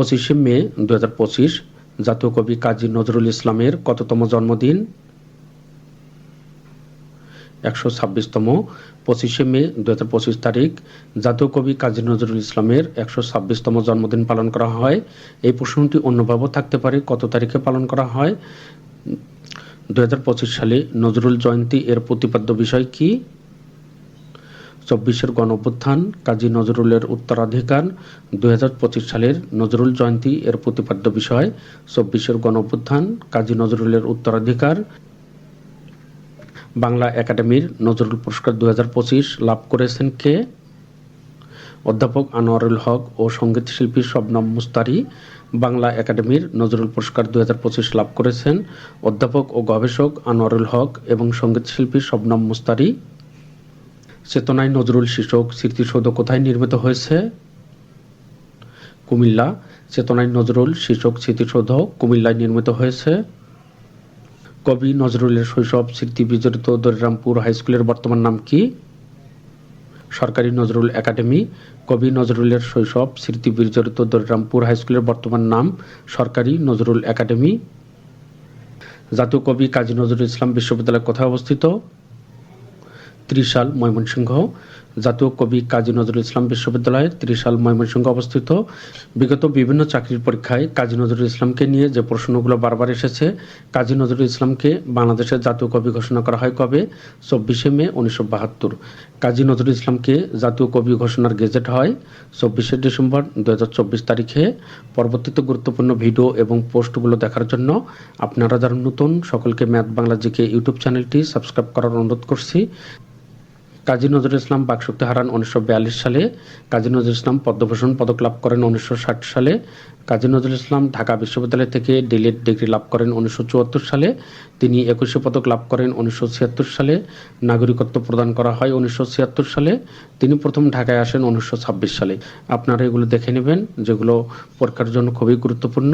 পঁচিশে মে দু হাজার পঁচিশ, জাতীয় কবি কাজী নজরুল ইসলামের কততম জন্মদিন? একশো ছাব্বিশতম, পঁচিশে মে দু হাজার পঁচিশ তারিখ, জাতীয় কবি কাজী নজরুল ইসলামের একশো ছাব্বিশতম জন্মদিন পালন করা হয়। এই প্রশ্নটি অন্যভাবেও থাকতে পারে, কত তারিখে পালন করা হয়? দু হাজার পঁচিশ সালে নজরুল জয়ন্তী এর প্রতিপাদ্য বিষয় কি? চব্বিশের গণ অভ্যুত্থান কাজী নজরুলের উত্তরাধিকার দুই হাজার পঁচিশ সালের নজরুল জয়ন্তী এর প্রতিপাদ্য বিষয়, চব্বিশের গণ অভ্যুত্থান কাজী নজরুলের উত্তরাধিকার, বাংলা একাডেমির নজরুল পুরস্কার দুই হাজার পঁচিশ লাভ করেছেন কে? অধ্যাপক আনোয়ারুল হক ও সংগীত শিল্পী শবনম মুস্তারি, বাংলা একাডেমির নজরুল পুরস্কার দুই হাজার পঁচিশ লাভ করেছেন। অধ্যাপক ও গবেষক আনোয়ারুল হক এবং সংগীত শিল্পী শবনম মুস্তারি চেতনায় নজরুল শীর্ষক স্মৃতিসৌধ কোথায় নির্মিত হয়েছে? কুমিল্লা। চেতনায় নজরুল শীর্ষক স্মৃতিসৌধ কুমিল্লায় নির্মিত হয়েছে। কবি নজরুলের শৈশব স্মৃতি বিজড়িত দরিরামপুর হাইস্কুলের বর্তমান নাম কি? সরকারি নজরুল একাডেমি। কবি নজরুলের শৈশব স্মৃতি বিজড়িত দরিরামপুর হাইস্কুলের বর্তমান নাম সরকারি নজরুল একাডেমি। জাতীয় কবি কাজী নজরুল ইসলাম বিশ্ববিদ্যালয় কোথায় অবস্থিত? ত্রিশাল ময়মনসিংহ। জাতীয় কবি কাজী নজরুল ইসলাম বিশ্ববিদ্যালয় ত্রিশাল ময়মনসিংহ অবস্থিত। বিগত বিভিন্ন চাকরির পরীক্ষায় কাজী নজরুল ইসলামকে নিয়ে যে প্রশ্নগুলো বারবার এসেছে, কাজী নজরুল ইসলামকে বাংলাদেশের জাতীয় কবি ঘোষণা করা হয় কবে? চব্বিশে মে উনিশশো বাহাত্তর। কাজী নজরুল ইসলামকে জাতীয় কবি ঘোষণার গেজেট হয় চব্বিশে ডিসেম্বর দু হাজার চব্বিশ তারিখে। পরবর্তীতে গুরুত্বপূর্ণ ভিডিও এবং পোস্টগুলো দেখার জন্য আপনারা যারা নতুন, সকলকে ম্যাথ বাংলা জিকে ইউটিউব চ্যানেলটি সাবস্ক্রাইব করার অনুরোধ করছি। কাজী নজরুল ইসলাম বাকশক্তি হারান উনিশশো বিয়াল্লিশ সালে, কাজী নজরুল ইসলাম পদ্মভূষণ পদক লাভ করেন উনিশশো ষাট সালে, কাজী নজরুল ইসলাম ঢাকা বিশ্ববিদ্যালয় থেকে ডিলিট ডিগ্রি লাভ করেন উনিশশো চুয়াত্তর সালে, তিনি একুশে পদক লাভ করেন উনিশশো ছিয়াত্তর সালে, নাগরিকত্ব প্রদান করা হয় উনিশশো ছিয়াত্তর সালে, তিনি প্রথম ঢাকায় আসেন উনিশশো ছাব্বিশ সালে। আপনারা এগুলো দেখে নেবেন, যেগুলো পরীক্ষার জন্য খুবই গুরুত্বপূর্ণ।